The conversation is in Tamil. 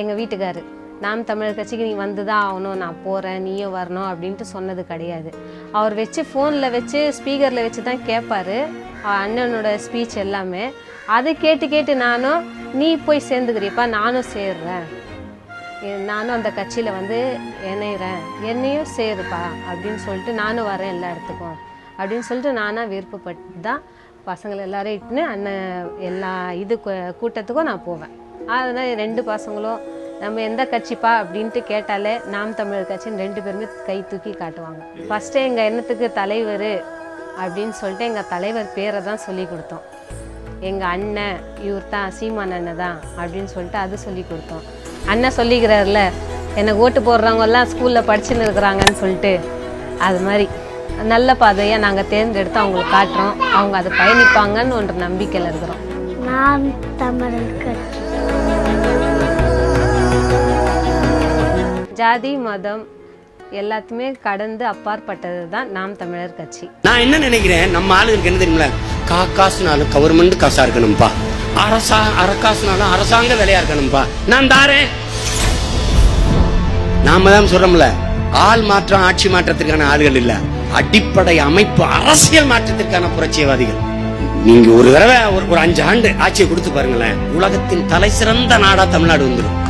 எங்கள் வீட்டுக்காரு நாம் தமிழர் கட்சிக்கு நீ வந்து தான் ஆகணும் நான் போகிறேன் நீயும் வரணும் அப்படின்ட்டு சொன்னது கிடையாது. அவர் வச்சு ஃபோனில் வச்சு ஸ்பீக்கரில் வச்சு தான் கேட்பாரு அண்ணனோட ஸ்பீச் எல்லாமே. அதை கேட்டு கேட்டு நானும் நீ போய் சேர்ந்துக்கிறியப்பா நானும் சேர்றேன். நானும் அந்த கட்சியில் வந்து இணையிறேன் என்னையும் சேருப்பா அப்படின்னு சொல்லிட்டு நானும் வரேன் எல்லா இடத்துக்கும். அப்படின்னு சொல்லிட்டு நானாக விருப்பப்பட்டு தான் பசங்களை எல்லாரும் இட்டுன்னு அண்ணன் எல்லா இது கூட்டத்துக்கும் நான் போவேன். அதனால் ரெண்டு பசங்களும் நம்ம எந்த கட்சிப்பா அப்படின்ட்டு கேட்டாலே நாம் தமிழர் கட்சின்னு ரெண்டு பேருமே கை தூக்கி காட்டுவாங்க. ஃபஸ்ட்டு எங்கள் எண்ணத்துக்கு தலைவர் அப்படின்னு சொல்லிட்டு எங்கள் தலைவர் பேரை தான் சொல்லி கொடுத்தோம். எங்கள் அண்ணன் இவர் தான் சீமான் அண்ணன் தான் அப்படின்னு சொல்லிட்டு அது சொல்லி கொடுத்தோம். அண்ணன் சொல்லிக்கிறாருல எனக்கு ஓட்டு போடுறவங்கெல்லாம் ஸ்கூலில் படிச்சுன்னு இருக்கிறாங்கன்னு சொல்லிட்டு. அது மாதிரி நல்ல பாதையாக நாங்கள் தேர்ந்தெடுத்து அவங்களுக்கு காட்டுறோம். அவங்க அதை பயணிப்பாங்கன்னு ஒன்று நம்பிக்கையில் இருக்கிறோம். நாம் தமிழர் கட்சி. ஜாதி மதம் எல்லாத்தையுமே கடந்து அப்பாற்பட்டது தான் நாம் தமிழர் கட்சி. நான் என்ன நினைக்கிறேன்? நம்ம ஆளுங்களுக்கு என்ன தெரியுமில கா காசுனாலும் கவர்மெண்ட் காசா இருக்கணும்பா. அரசா அரக்காசுனாலும் அரசாங்க வேலையா இருக்கணும்பா. நான் தாரேன். நாம தான் சொல்றோம்ல ஆள் மாற்றம் ஆட்சி மாற்றத்திற்கான ஆளுகள் இல்ல. அடிப்படை அமைப்பு அரசியல் மாற்றத்திற்கான புரட்சியவாதிகள் நீங்க ஒரு தடவை ஒரு அஞ்சு ஆண்டு ஆட்சியை கொடுத்து பாருங்களேன். உலகத்தின் தலை சிறந்த நாடா தமிழ்நாடு வந்துடும்.